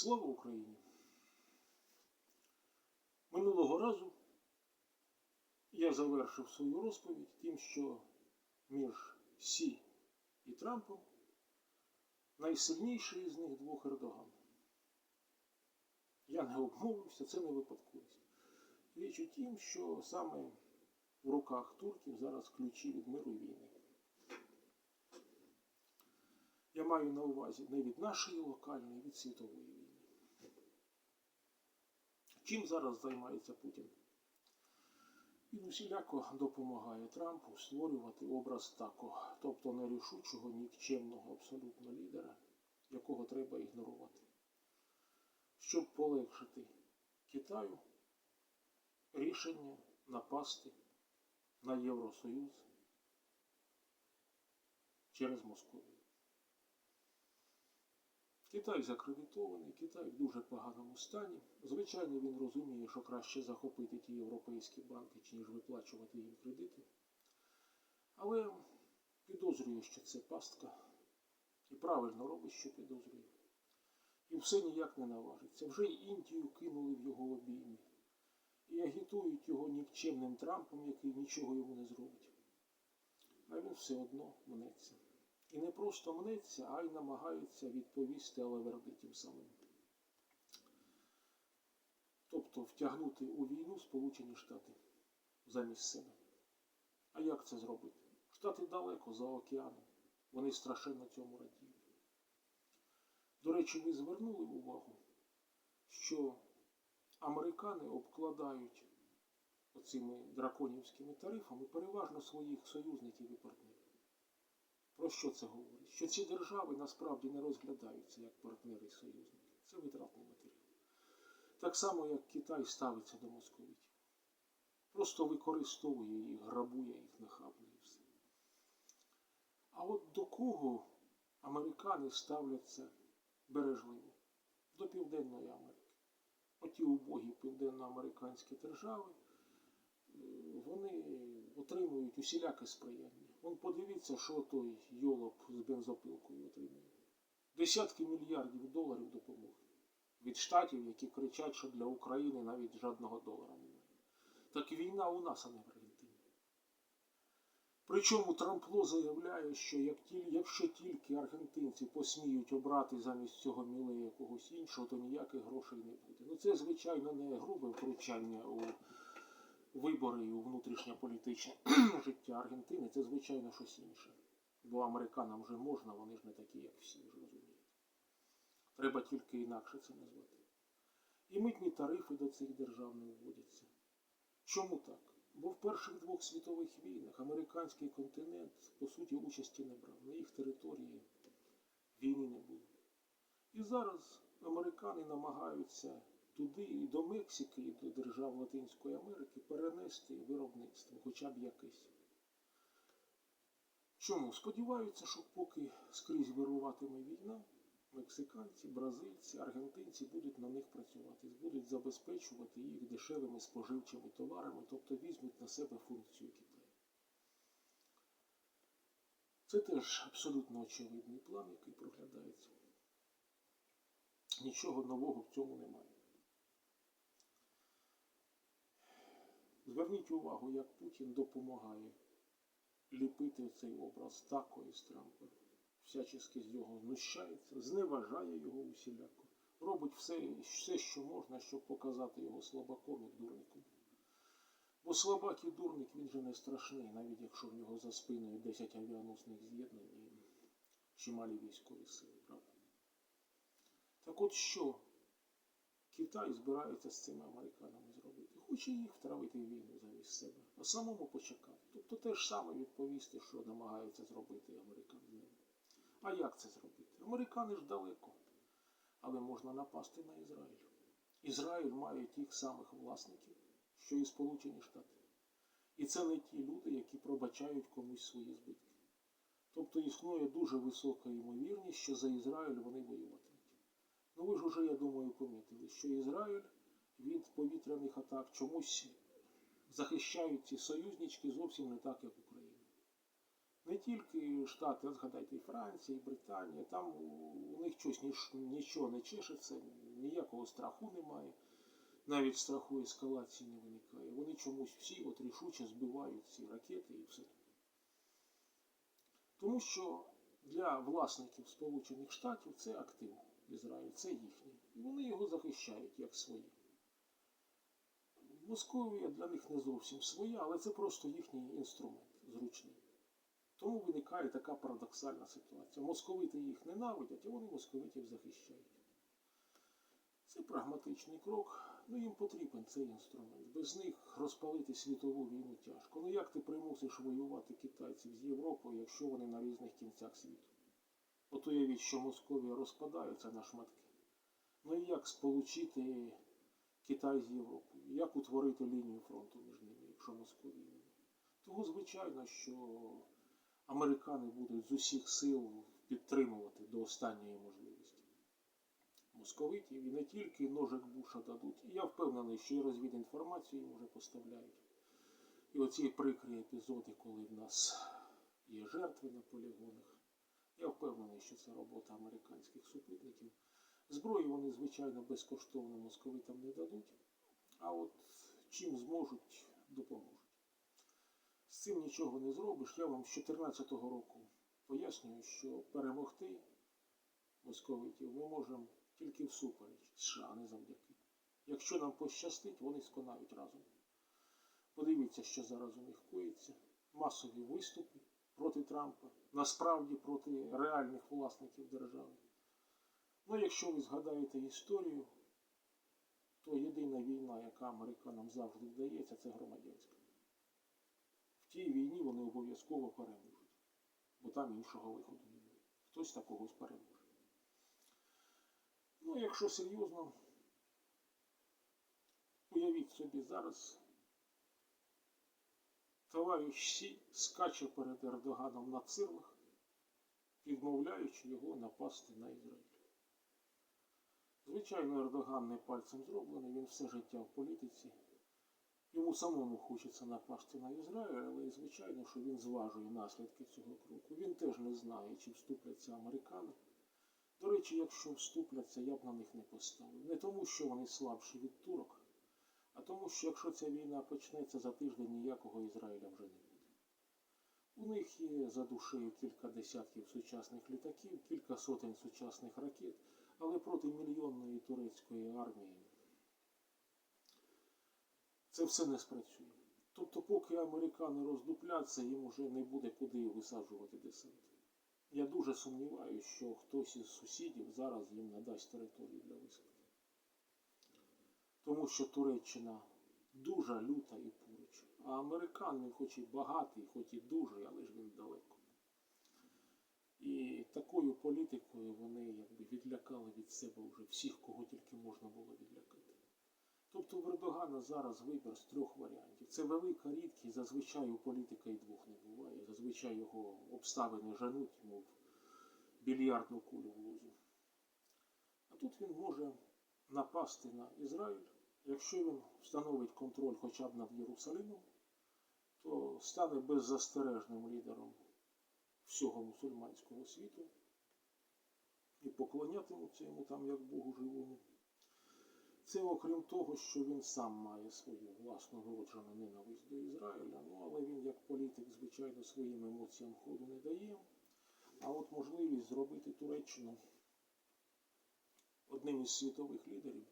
Слава Україні! Минулого разу я завершив свою розповідь тим, що між Сі і Трампом найсильніший із них двох Ердоган. Я не обмовився, це не випадковість. Річ у тім, що саме в руках турків зараз ключі від миру і війни. Я маю на увазі не від нашої локальної, а від світової війни. Чим зараз займається Путін? Він усіляко допомагає Трампу створювати образ тако, тобто нерішучого, нікчемного абсолютно лідера, якого треба ігнорувати, щоб полегшити Китаю рішення напасти на Євросоюз через Московію. Китай закредитований, Китай в дуже поганому стані. Звичайно, він розуміє, що краще захопити ті європейські банки, ніж виплачувати їм кредити. Але підозрює, що це пастка. І правильно робить, що підозрює. І все ніяк не наважиться. Вже й Індію кинули в його обіймі. І агітують його нікчемним Трампом, який нічого йому не зробить. А він все одно мнеться. І не просто мнеться, а й намагається відповісти Алаверди тим самим. Тобто втягнути у війну Сполучені Штати замість себе. А як це зробити? Штати далеко за океаном. Вони страшенно цьому радіють. До речі, ви звернули увагу, що американи обкладають оцими драконівськими тарифами переважно своїх союзників і партнерів. Про що це говорить? Що ці держави насправді не розглядаються як партнери і союзники. Це витратний матеріал. Так само, як Китай ставиться до московитів. Просто використовує їх, грабує їх нахабно і все. А от до кого американи ставляться бережливо? До Південної Америки. Оті убогі південноамериканські держави, е, вони отримують усіляке сприяння. Вон подивіться, що той йолоп з бензопилкою отримує. Десятки мільярдів доларів допомоги від штатів, які кричать, що для України навіть жодного долара немає. Так війна у нас, а не в Аргентині. Причому Трампло заявляє, що як якщо тільки аргентинці посміють обрати замість цього мілея когось іншого, то ніяких грошей не буде. Ну це, звичайно, не грубе втручання у вибори і у внутрішньополітичне життя Аргентини, це, звичайно, щось інше. Бо американам вже можна, вони ж не такі, як всі, ж розумієте. Треба тільки інакше це назвати. І митні тарифи до цих держав не вводяться. Чому так? Бо в перших двох світових війнах американський континент, по суті, участі не брав. На їх території війни не було. І зараз американи намагаються туди і до Мексики, і до держав Латинської Америки перенести виробництво, хоча б якесь. Чому? Сподіваються, що поки скрізь вируватиме війна, мексиканці, бразильці, аргентинці будуть на них працювати, будуть забезпечувати їх дешевими споживчими товарами, тобто візьмуть на себе функцію Китаю. Це теж абсолютно очевидний план, який проглядається. Нічого нового в цьому немає. Зверніть увагу, як Путін допомагає ліпити цей образ тако із Трампа. Всячески з нього знущається, зневажає його усіляко. Робить все, все, що можна, щоб показати його слабаком і дурником. Бо слабак і дурник він же не страшний, навіть якщо в нього за спиною 10 авіаносних з'єднань і чималі військові сили, правда? Так от що Китай збирається з цими американами зробити? Хоче їх втравити війну замість себе, а самому почекати. Тобто те ж саме відповісти, що намагається зробити американ з ними. А як це зробити? Американи ж далеко, але можна напасти на Ізраїль. Ізраїль має тих самих власників, що і Сполучені Штати. І це не ті люди, які пробачають комусь свої збитки. Тобто існує дуже висока ймовірність, що за Ізраїль вони воюватимуть. Ну ви ж уже, я думаю, помітили, що Ізраїль від повітряних атак чомусь захищають ці союзнички зовсім не так, як Україна. Не тільки Штати, згадайте, і Франція, і Британія, там у, них щось нічого не чешеться, ніякого страху немає. Навіть страху ескалації не виникає. Вони чомусь всі от рішуче збивають ці ракети і все. Тому що для власників Сполучених Штатів це актив Ізраїль, це їхній. І вони його захищають як свої. Московія для них не зовсім своя, але це просто їхній інструмент зручний. Тому виникає така парадоксальна ситуація. Московити їх ненавидять, а вони московитів захищають. Це прагматичний крок, ну їм потрібен цей інструмент. Без них розпалити світову війну тяжко. Ну як ти примусиш воювати китайців з Європою, якщо вони на різних кінцях світу? От уявіть, що Московія розпадається на шматки. Ну і як сполучити Китай з Європою? Як утворити лінію фронту між ними, якщо немає? Тому, звичайно, що американи будуть з усіх сил підтримувати до останньої можливості московитів і не тільки ножик Буша дадуть. І я впевнений, що і розвідінформацію їм вже поставляють. І оці прикрі епізоди, коли в нас є жертви на полігонах. Я впевнений, що це робота американських супутників. Зброї вони, звичайно, безкоштовно московитам не дадуть, а от чим зможуть, допоможуть. З цим нічого не зробиш. Я вам з 2014 року пояснюю, що перемогти московитів ми можемо тільки всупереч США, а не завдяки. Якщо нам пощастить, вони сконають разом. Подивіться, що зараз у них коїться. Масові виступи проти Трампа, насправді проти реальних власників держави. Ну, якщо ви згадаєте історію, війна, яка американам завжди вдається, це громадянська. В тій війні вони обов'язково переможуть, бо там іншого виходу немає. Хтось та когось переможе. Ну, якщо серйозно, уявіть собі зараз, товариш Сі скаче перед Ердоганом на цирлах, відмовляючи його напасти на Ізраїль. Звичайно, Ердоган не пальцем зроблений, він все життя в політиці. Йому самому хочеться напасти на Ізраїль, але і звичайно, що він зважує наслідки цього кроку. Він теж не знає, чи вступляться американи. До речі, якщо вступляться, я б на них не поставив. Не тому, що вони слабші від турок, а тому, що якщо ця війна почнеться за тиждень, ніякого Ізраїля вже не буде. У них є за душею кілька десятків сучасних літаків, кілька сотень сучасних ракет, але проти мільйонної турецької армії це все не спрацює. Тобто, поки американи роздупляться, їм уже не буде куди висаджувати десант. Я дуже сумніваюся, що хтось із сусідів зараз їм надасть територію для висадки. Тому що Туреччина дуже люта і поруч. А американ він хоч і багатий, хоч і дуже, але ж він далеко. І такою політикою вони якби відлякали від себе вже всіх, кого тільки можна було відлякати. Тобто в Ердогана зараз вибір з трьох варіантів. Це велика рідкість, зазвичай у політика і двох не буває. Зазвичай його обставини жануть, мов більярдну кулю в лузі. А тут він може напасти на Ізраїль. Якщо він встановить контроль хоча б над Єрусалимом, то стане беззастережним лідером всього мусульманського світу і поклонятимуться йому там як Богу живому. Це окрім того, що він сам має свою власну вроджену ненависть до Ізраїля, ну але він як політик, звичайно, своїм емоціям ходу не дає. А от можливість зробити Туреччину одним із світових лідерів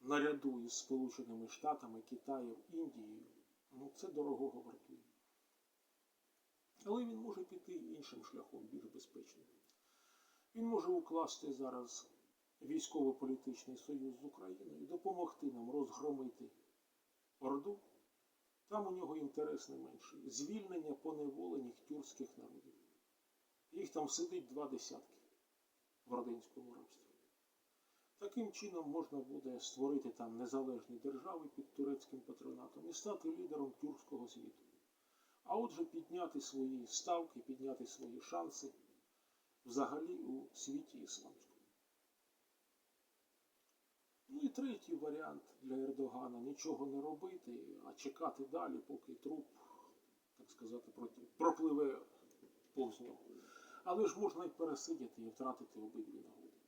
наряду із Сполученими Штатами, Китаєм, Індією, ну це дорогого вартує. Але він може піти іншим шляхом, більш безпечним. Він може укласти зараз військово-політичний союз з Україною, допомогти нам розгромити Орду. Там у нього інтерес не менший. Звільнення поневолених тюркських народів. Їх там сидить два десятки в родинському рабстві. Таким чином можна буде створити там незалежні держави під турецьким патронатом і стати лідером тюркського світу. А отже, підняти свої ставки, підняти свої шанси взагалі у світі ісламському. Ну і третій варіант для Ердогана нічого не робити, а чекати далі, поки труп, так сказати, пропливе повз нього. Але ж можна і пересидіти і втратити обидві нагоди.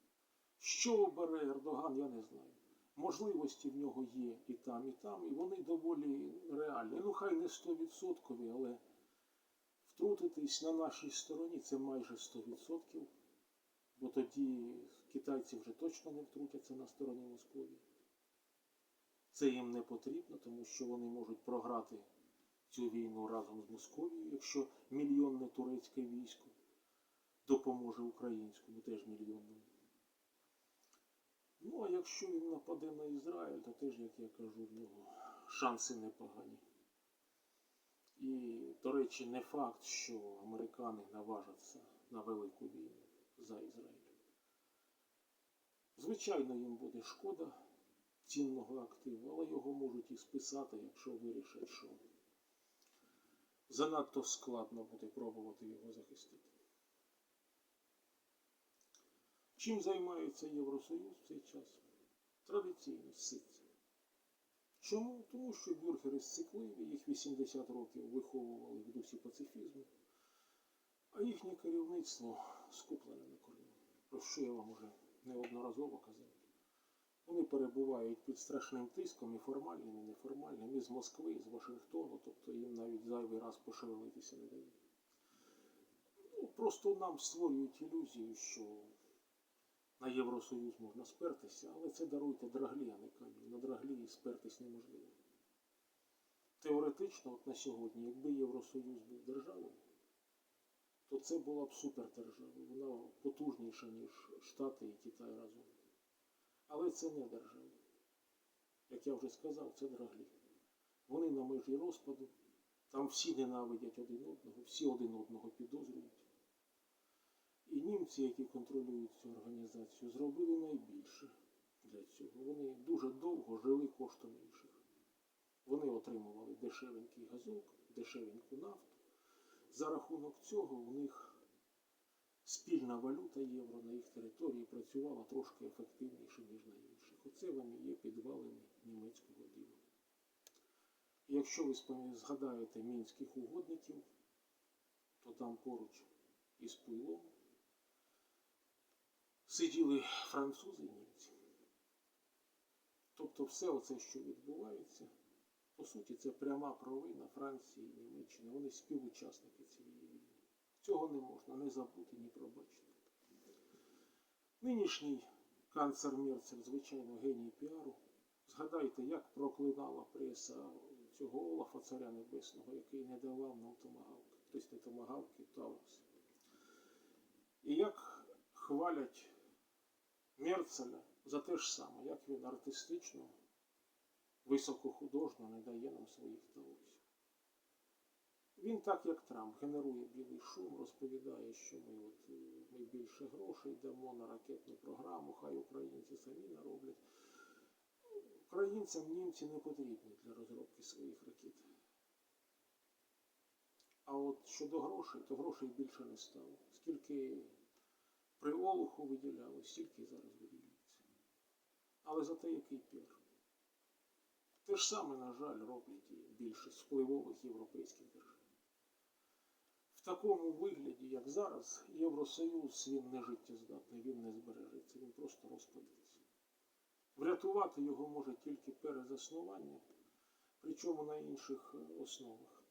Що обере Ердоган, я не знаю. Можливості в нього є і там, і там, і вони доволі реальні. Ну, хай не 100%, але втрутитись на нашій стороні це майже 100%, бо тоді китайці вже точно не втрутяться на стороні Московії. Це їм не потрібно, тому що вони можуть програти цю війну разом з Московією, якщо мільйонне турецьке військо допоможе українському, теж мільйонному. Ну, а якщо він нападе на Ізраїль, то теж, як я кажу, в нього шанси непогані. І, до речі, не факт, що американи наважаться на велику війну за Ізраїль. Звичайно, їм буде шкода цінного активу, але його можуть і списати, якщо вирішать, що занадто складно буде пробувати його захистити. Чим займається Євросоюз в цей час? Традиційно ситься. Чому? Тому що бюргери сцикливі, їх 80 років виховували в дусі пацифізму, а їхнє керівництво скуплене на коріння. Про що я вам уже неодноразово казав. Вони перебувають під страшним тиском і формальним, і неформальним, і з Москви, і з Вашингтону, тобто їм навіть зайвий раз пошевелитися не дають. Ну, просто нам створюють ілюзію, що на Євросоюз можна спертися, але це даруйте драглі, а не камінь. На драглі спертись неможливо. Теоретично, от на сьогодні, якби Євросоюз був державою, то це була б супердержава. Вона потужніша, ніж Штати і Китай разом. Але це не держава. Як я вже сказав, це драглі. Вони на межі розпаду, там всі ненавидять один одного, всі один одного підозрюють. І німці, які контролюють цю організацію, зробили найбільше для цього. Вони дуже довго жили коштом інших. Вони отримували дешевенький газок, дешевеньку нафту. За рахунок цього у них спільна валюта євро на їх території працювала трошки ефективніше, ніж на інших. Оце вам і є підвалини німецького діла. Якщо ви згадаєте мінських угодників, то там поруч із Пуйлом сиділи французи і німці. Тобто все оце, що відбувається, по суті, це пряма провина Франції і Німеччини. Вони співучасники цієї війни. Цього не можна не забути, ні пробачити. Нинішній канцлер Мерцель, звичайно, геній піару. Згадайте, як проклинала преса цього Олафа Царя Небесного, який не давав нам томагавки, тобто не томагавки, Таурус. І як хвалять Мерцеля за те ж саме, як він артистично, високохудожно не дає нам своїх таурусів. Він так, як Трамп, генерує білий шум, розповідає, що ми, от, е, ми більше грошей дамо на ракетну програму, хай українці самі нароблять. Українцям німці не потрібні для розробки своїх ракет. А от щодо грошей, то грошей більше не стало. Скільки при Олуху виділялось, стільки зараз виділяється. Але за те, який пір. Те ж саме, на жаль, роблять і більшість впливових європейських держав. В такому вигляді, як зараз, Євросоюз він не життєздатний, він не збережеться, він просто розпадеться. Врятувати його може тільки перезаснування, причому на інших е, основах.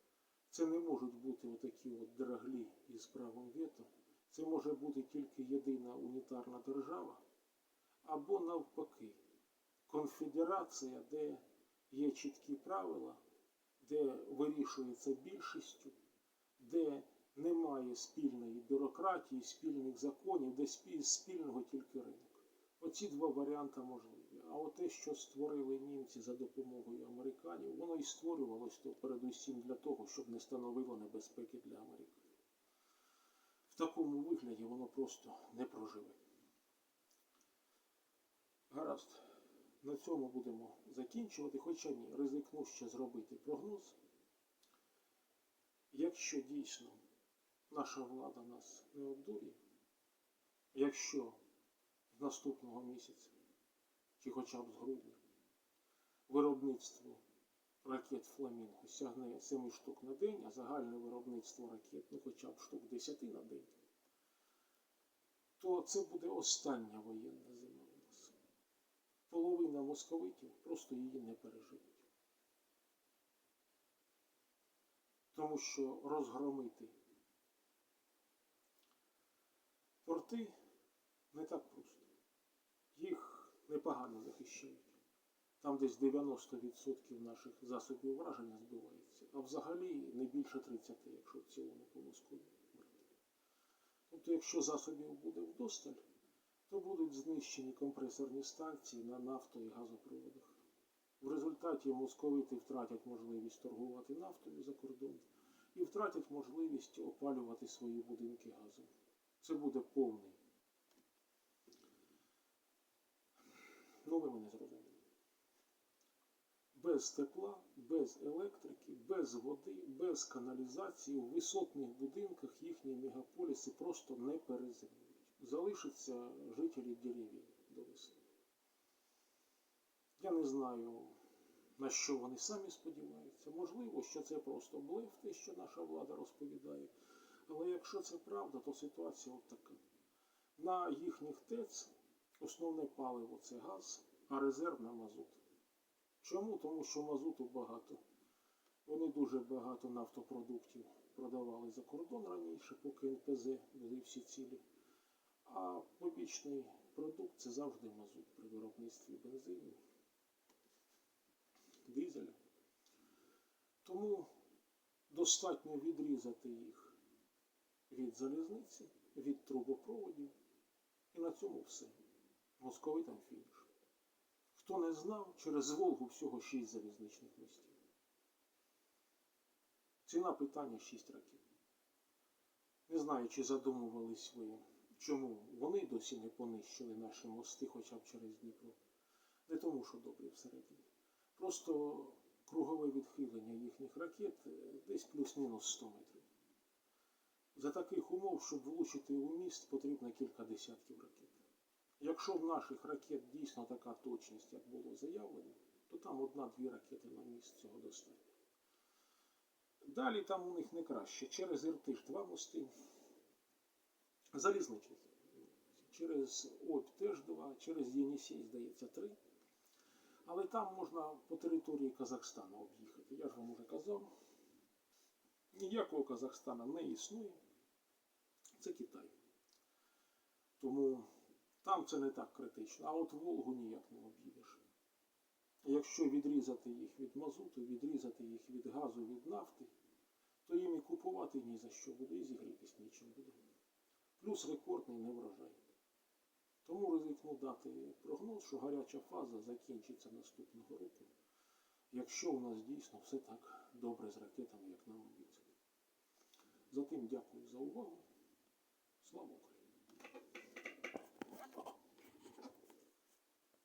Це не можуть бути отакі от драглі із правом вето. Це може бути тільки єдина унітарна держава, або навпаки, конфедерація, де є чіткі правила, де вирішується більшістю, де немає спільної бюрократії, спільних законів, де спільного тільки ринок. Оці два варіанти можливі. А те, що створили німці за допомогою американців, воно і то передусім для того, щоб не становило небезпеки для американців. Такому вигляді воно просто не проживе. Гаразд, на цьому будемо закінчувати, хоча ні, ризикну ще зробити прогноз. Якщо дійсно наша влада нас не обдурює, якщо з наступного місяця, чи хоча б з грудня, виробництво ракет Фламінго сягне 7 штук на день, а загальне виробництво ракет, ну хоча б штук 10 на день, то це буде остання воєнна зима у нас. Половина московитів просто її не переживуть. Тому що розгромити порти не так просто. Їх непогано захищають. Там десь 90% наших засобів враження збивається, а взагалі не більше 30, якщо в цілому по Москві брати. Тобто, якщо засобів буде вдосталь, то будуть знищені компресорні станції на нафто і газопроводах. В результаті московити втратять можливість торгувати нафтою за кордон і втратять можливість опалювати свої будинки газом. Це буде повний. Ну, ви мене зрозуміли. Без тепла, без електрики, без води, без каналізації в висотних будинках їхні мегаполіси просто не перезимують. Залишаться жителі деревень до весни. Я не знаю, на що вони самі сподіваються. Можливо, що це просто блеф, те, що наша влада розповідає. Але якщо це правда, то ситуація от така. На їхніх ТЕЦ основне паливо це газ, а резерв на мазут. Чому? Тому що мазуту багато. Вони дуже багато нафтопродуктів продавали за кордон раніше, поки НПЗ були всі цілі. А побічний продукт це завжди мазут при виробництві бензинів, дизеля. Тому достатньо відрізати їх від залізниці, від трубопроводів. І на цьому все. Московитам фініш. Хто не знав, через Волгу всього 6 залізничних мостів. Ціна питання 6 ракет. Не знаю, чи задумувались ви, чому вони досі не понищили наші мости хоча б через Дніпро. Не тому, що добре всередині. Просто кругове відхилення їхніх ракет е, десь плюс-мінус 100 метрів. За таких умов, щоб влучити у міст, потрібно кілька десятків ракет. Якщо в наших ракет дійсно така точність, як було заявлено, то там одна-дві ракети на міст цього достатньо. Далі там у них не краще. Через Іртиш два мости. Залізничні. Через Обь теж два, через Єнісей, здається, три. Але там можна по території Казахстану об'їхати. Я ж вам уже казав. Ніякого Казахстана не існує. Це Китай. Тому там це не так критично. А от Волгу ніяк не об'їдеш. Якщо відрізати їх від мазуту, відрізати їх від газу, від нафти, то їм і купувати ні за що буде, і зігрітись нічим буде. Плюс рекордний неврожай. Тому ризикну дати прогноз, що гаряча фаза закінчиться наступного року, якщо у нас дійсно все так добре з ракетами, як нам обіцяли. Затим дякую за увагу. Слава!